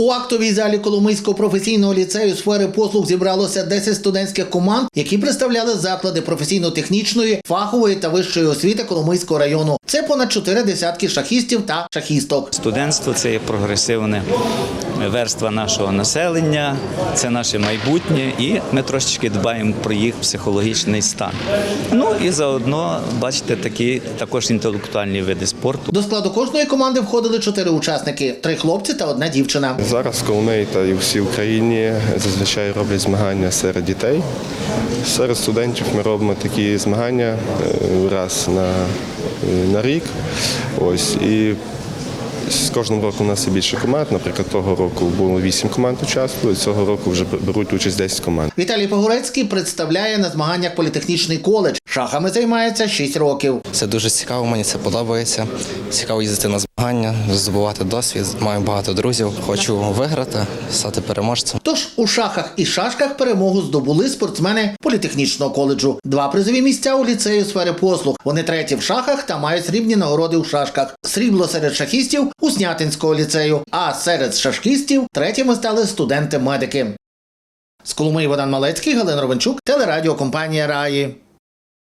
У актовій залі Коломийського професійного ліцею сфери послуг зібралося 10 студентських команд, які представляли заклади професійно-технічної, фахової та вищої освіти Коломийського району. Це понад чотири десятки шахістів та шахісток. Студентство це є прогресивна верства нашого населення, це наше майбутнє, і ми трошечки дбаємо про їх психологічний стан. Ну і заодно бачите такі також інтелектуальні види спорту. До складу кожної команди входили чотири учасники: три хлопці та одна дівчина. Зараз в та і всій Україні зазвичай роблять змагання серед дітей. Серед студентів ми робимо такі змагання е, раз на, е, на рік. Ось і з кожним роком у нас є більше команд. Наприклад, того року було 8 команд участвували, цього року вже беруть участь 10 команд. Віталій Погорецький представляє на змаганнях політехнічний коледж. Шахами займається 6 років. Це дуже цікаво, мені це подобається. Цікаво їздити на змагання, здобувати досвід. Маю багато друзів. Хочу виграти, стати переможцем. Тож у шахах і шашках перемогу здобули спортсмени політехнічного коледжу. Два призові місця у ліцею сфери послуг. Вони треті в шахах та мають срібні нагороди у шашках. Срібло серед шахістів у Снятинського ліцею. А серед шашкістів третіми стали студенти-медики. З Коломиї Богдан Малецький, Галина Ровенчук, телерадіокомпанія Раї.